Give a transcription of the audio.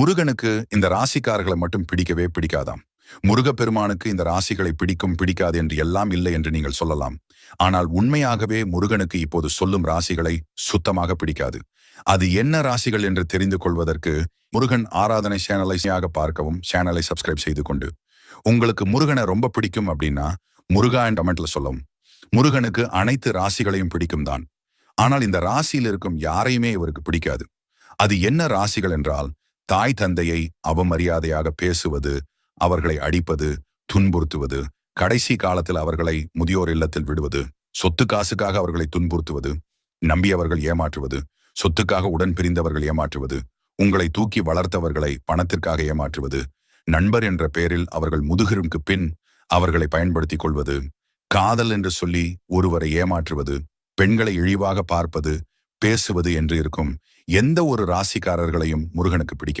முருகனுக்கு இந்த ராசிக்காரர்களை மட்டும் பிடிக்கவே பிடிக்காதாம். முருகப்பெருமானுக்கு இந்த ராசிகளை பிடிக்கும் பிடிக்காது என்று எல்லாம் இல்லை என்று நீங்கள் சொல்லலாம். ஆனால் உண்மையாகவே முருகனுக்கு இப்போது சொல்லும் ராசிகளை சுத்தமாக பிடிக்காது. அது என்ன ராசிகள் என்று தெரிந்து கொள்வதற்கு முருகன் ஆராதனை சேனலை பார்க்கவும் சேனலை சப்ஸ்கிரைப் செய்து கொண்டு. உங்களுக்கு முருகனை ரொம்ப பிடிக்கும் அப்படின்னா முருகா என் கமெண்ட்ல சொல்லவும். முருகனுக்கு அனைத்து ராசிகளையும் பிடிக்கும் தான். ஆனால் இந்த ராசியில் இருக்கும் யாரையுமே இவருக்கு பிடிக்காது. அது என்ன ராசிகள் என்றால் தாய் தந்தையை அவமரியாதையாக பேசுவது அவர்களை அடிப்பது துன்புறுத்துவது கடைசி காலத்தில் அவர்களை முதியோர் இல்லத்தில் விடுவது சொத்து காசுக்காக அவர்களை துன்புறுத்துவது நம்பியவர்கள் ஏமாற்றுவது சொத்துக்காக உடன் பிரிந்தவர்கள் ஏமாற்றுவது உங்களை தூக்கி வளர்த்தவர்களை பணத்திற்காக ஏமாற்றுவது நண்பர் என்ற பெயரில் அவர்கள் முதுகிற்கு பின் அவர்களை பயன்படுத்திக் கொள்வது காதல் என்று சொல்லி ஒருவரை ஏமாற்றுவது பெண்களை இழிவாக பார்ப்பது பேசுவது என்று இருக்கும் எந்த ஒரு ராசிக்காரர்களையும் முருகனுக்கு பிடிக்க